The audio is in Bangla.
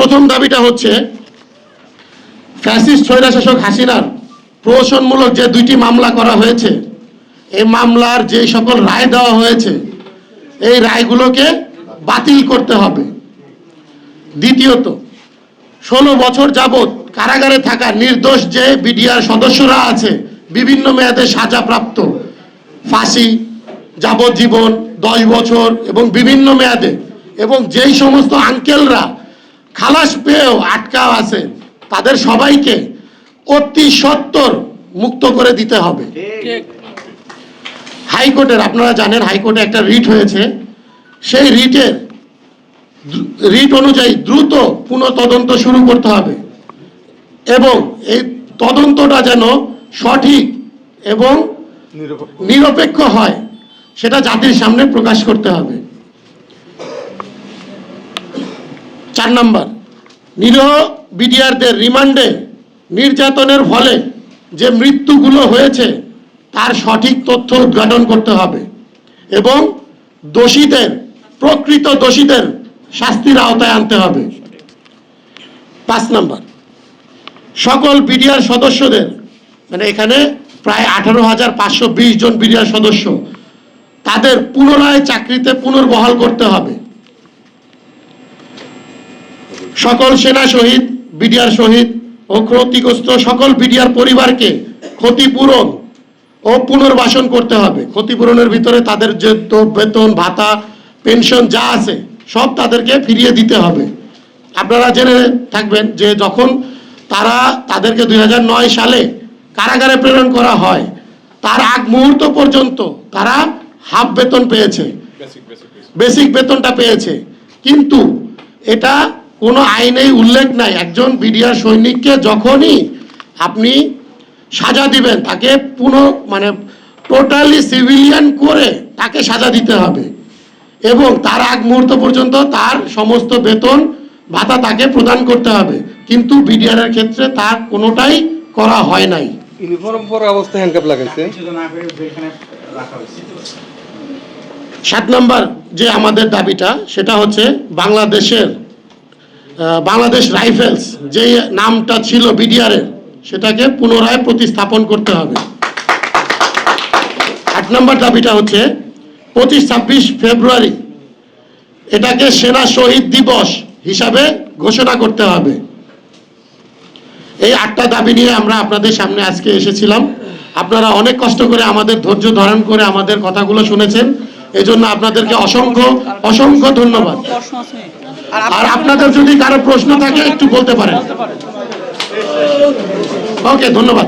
প্রথম দাবিটা হচ্ছে, ফ্যাসিস্ট স্বৈরাশাসক হাসিনার প্রহসনমূলক যে দুইটি মামলা করা হয়েছে, এই মামলার যে সকল রায় দেওয়া হয়েছে, এই রায়গুলোকে বাতিল করতে হবে। দ্বিতীয়ত, ষোলো বছর যাবৎ কারাগারে থাকা নির্দোষ যে বিডিআর সদস্যরা আছে, বিভিন্ন মেয়াদে সাজাপ্রাপ্ত, ফাঁসি, যাবজ্জীবন, দশ বছর এবং বিভিন্ন মেয়াদে, এবং যেই সমস্ত আঙ্কেলরা খালাস পেয়েও আটকা আছে তাদের সবাইকে অতি সত্তর মুক্ত করে দিতে হবে। হাইকোর্টের আপনারা জানেন হাইকোর্টে একটা রিট হয়েছে। সেই রিটের রিট অনুযায়ী দ্রুত পুনঃ তদন্ত শুরু করতে হবে এবং এই তদন্তটা যেন সঠিক এবং নিরপেক্ষ হয় সেটা জাতির সামনে প্রকাশ করতে হবে। চার নম্বর, নিরহ বিডিআরদের রিমান্ডে নির্যাতনের ফলে যে মৃত্যুগুলো হয়েছে, তার সঠিক তথ্য উদ্ঘাটন করতে হবে এবং দোষীদের, প্রকৃত দোষীদের শাস্তির আওতায় আনতে হবে। পাঁচ নম্বর, সকল বিডিআর সদস্যদের মানে এখানে প্রায় আঠারো হাজার পাঁচশো বিশ জন বিডিআর সদস্য, তাদের পুনরায় চাকরিতে পুনর্বহাল করতে হবে। সকল সেনা শহীদ বিডিআর শহীদ ও ক্ষতিগ্রস্ত সকল বিডিআর পরিবারকে ক্ষতিপূরণ ও পুনর্বাসন করতে হবে। ক্ষতিপূরণের ভিতরে তাদের যে বেতন ভাতা পেনশন যা আছে সব তাদেরকে ফিরিয়ে দিতে হবে। আপনারা জেনে থাকবেন যে যখন তারা তাদেরকে দুই হাজার নয় সালে কারাগারে প্রেরণ করা হয় তার আগ মুহূর্ত পর্যন্ত তারা হাফ বেতন পেয়েছে। বেসিক বেতনটা পেয়েছে। কিন্তু এটা কোনো আইনেই উল্লেখ নাই। একজন বিডিআর সৈনিককে যখনই আপনি সাজা দিবেন তাকে পুনঃ মানে টোটালি সিভিলিয়ান করে তাকে সাজা দিতে হবে। এবং তার আগ মুহূর্ত পর্যন্ত তার সমস্ত বেতন ভাতা তাকে প্রদান করতে হবে। কিন্তু বিডিআর এর ক্ষেত্রে তার কোনোটাই করা হয় নাই। ইউনিফর্ম পরা অবস্থায় হ্যান্ডকাপ লাগাইছে। সাত নম্বর যে আমাদের দাবিটা সেটা হচ্ছে বাংলাদেশের বাংলাদেশ রাইফেলস যে নামটা ছিল বিডিআর এর, সেটাকে পুনরায় প্রতিস্থাপন করতে হবে। আট নম্বর দাবিটা হচ্ছে, পঁচিশ ছাব্বিশ ফেব্রুয়ারি এটাকে সেনা শহীদ দিবস হিসাবে ঘোষণা করতে হবে। এই আটটা দাবি নিয়ে আমরা আপনাদের সামনে আজকে এসেছিলাম। আপনারা অনেক কষ্ট করে আমাদের ধৈর্য ধারণ করে আমাদের কথাগুলো শুনেছেন। এই জন্য আপনাদেরকে অসংখ্য অসংখ্য ধন্যবাদ। আর আপনাদের যদি কারও প্রশ্ন থাকে একটু বলতে পারেন। ওকে ধন্যবাদ।